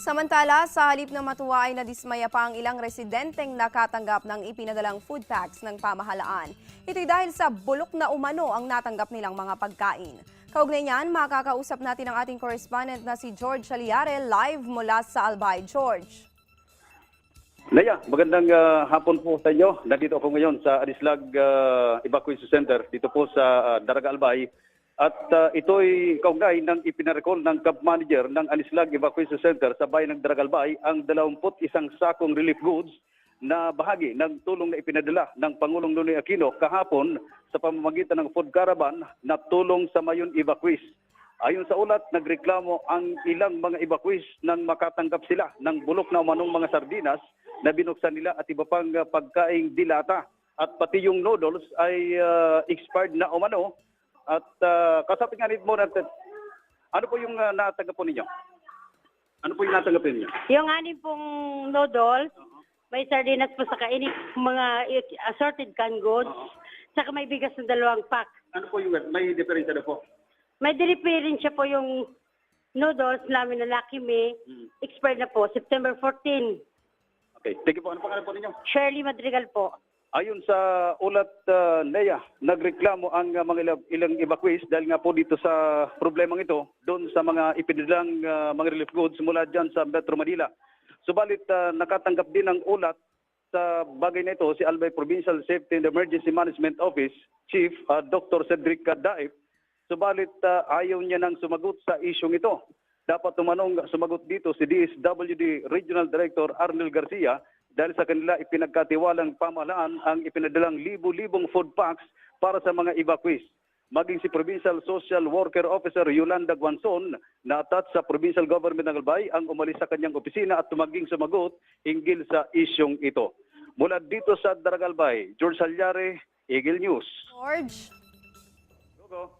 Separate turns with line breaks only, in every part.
Samantala, sa halip na matuwa ay nadismaya pa ang ilang residenteng nakatanggap ng ipinadalang food packs ng pamahalaan. Ito'y dahil sa bulok na umano ang natanggap nilang mga pagkain. Kaugnay niyan, makakausap natin ang ating correspondent na si George Aliare live mula sa Albay. George.
Naya, magandang ah, hapon po sa inyo. Nandito ako ngayon sa Adislag ah, Evacuation Center dito po sa ah, Daraga Albay. At ah, ito'y kaugnay ng ipinarecall ng camp manager ng Anislag Evacuation Center sa bayan ng Daraga Albay ang 21 sakong relief goods na bahagi ng tulong na ipinadala ng Pangulong Nonoy Aquino kahapon sa pamamagitan ng food caravan na tulong sa Mayon Evacuees. Ayon sa ulat, nagreklamo ang ilang mga evacuees nang makatanggap sila ng bulok na umanong mga sardinas na binuksan nila at iba pang uh, pagkaing dilata. At pati yung noodles ay uh, expired na umano. At uh, kasapit nga nito mo natin, ano po yung uh, natanggap po ninyo? Ano po yung natanggap ninyo?
Yung anim pong noodles, may sardinas po sa kainin, mga assorted canned goods, saka may bigas na dalawang pack.
Ano po yung may diferensya na po?
May delivery siya po yung noodles namin na Lucky Me,
Hmm.
expired na po, September 14.
Okay, thank you po. Ano pangalan po ninyo?
Shirley Madrigal po.
Ayon sa ulat uh, Nea, nagreklamo ang uh, mga ilang, ilang evacuees dahil nga po dito sa problemang ito doon sa mga ipinilang uh, mga relief goods mula dyan sa Metro Manila. Subalit uh, nakatanggap din ng ulat sa bagay na ito si Albay Provincial Safety and Emergency Management Office Chief uh, Dr. Cedric Daip. Subalit uh, ayaw niya nang sumagot sa isyong ito. Dapat tumanong sumagot dito si DSWD Regional Director Arnel Garcia dahil sa kanila ipinagkatiwalang pamahalaan ang ipinadalang libu-libong food packs para sa mga evacuees. Maging si Provincial Social Worker Officer Yolanda Guanzon na attached sa Provincial Government ng Albay ang umalis sa kanyang opisina at tumaging sumagot hinggil sa isyong ito. Mula dito sa Daragalbay, George Salyare, Eagle News.
George.
Logo.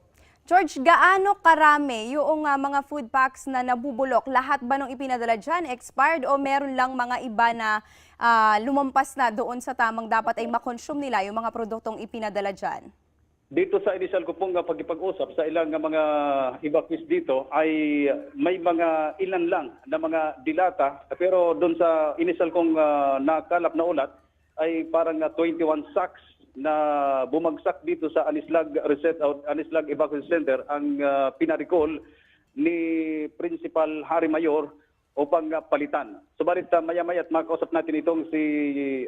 George, gaano karami yung ah, mga food packs na nabubulok? Lahat ba nung ipinadala dyan expired o meron lang mga iba na ah, lumampas na doon sa tamang dapat ay makonsume nila yung mga produktong ipinadala dyan?
Dito sa initial ko pong pagkipag-usap sa ilang mga evacuees dito ay may mga ilan lang na mga dilata pero doon sa initial kong ah, nakalap na ulat ay parang ah, 21 sacks na bumagsak dito sa Anislag Reset out Anislag Evacuation Center ang uh, pinaricall ni Principal Hari Mayor upang uh, palitan. Subalit uh, maya-maya at makausap natin itong si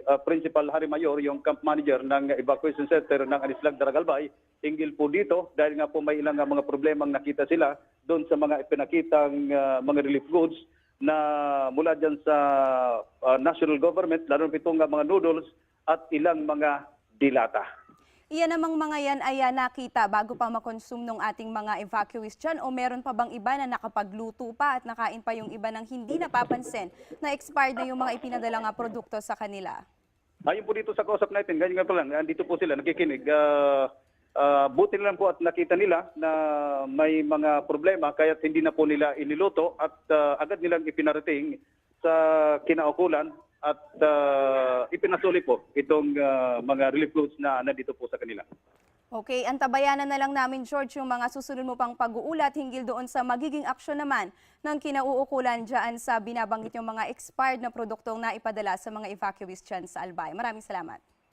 uh, Principal Hari Mayor, yung camp manager ng evacuation center ng Anislag Daragalbay, hinggil po dito dahil nga po may ilang uh, mga problemang nakita sila doon sa mga ipinakitang uh, mga relief goods na mula dyan sa uh, national government, lalo na itong uh, mga noodles at ilang mga dilata.
Iyan namang mga yan ay ah, nakita bago pa makonsume ng ating mga evacuees dyan o meron pa bang iba na nakapagluto pa at nakain pa yung iba ng hindi napapansin na expired na yung mga ipinadala nga produkto sa kanila?
Ayun po dito sa kausap natin, ganyan nga pa lang, andito po sila, nakikinig. Ah, ah, buti lang po at nakita nila na may mga problema kaya hindi na po nila iniluto at ah, agad nilang ipinarating sa kinaukulan at ah, ipinasuli po itong ah, mga relief goods na nandito po sa kanila.
Okay, antabayanan na lang namin, George, yung mga susunod mo pang pag-uulat hinggil doon sa magiging aksyon naman ng kinauukulan dyan sa binabanggit yung mga expired na produktong naipadala sa mga evacuees dyan sa Albay. Maraming salamat.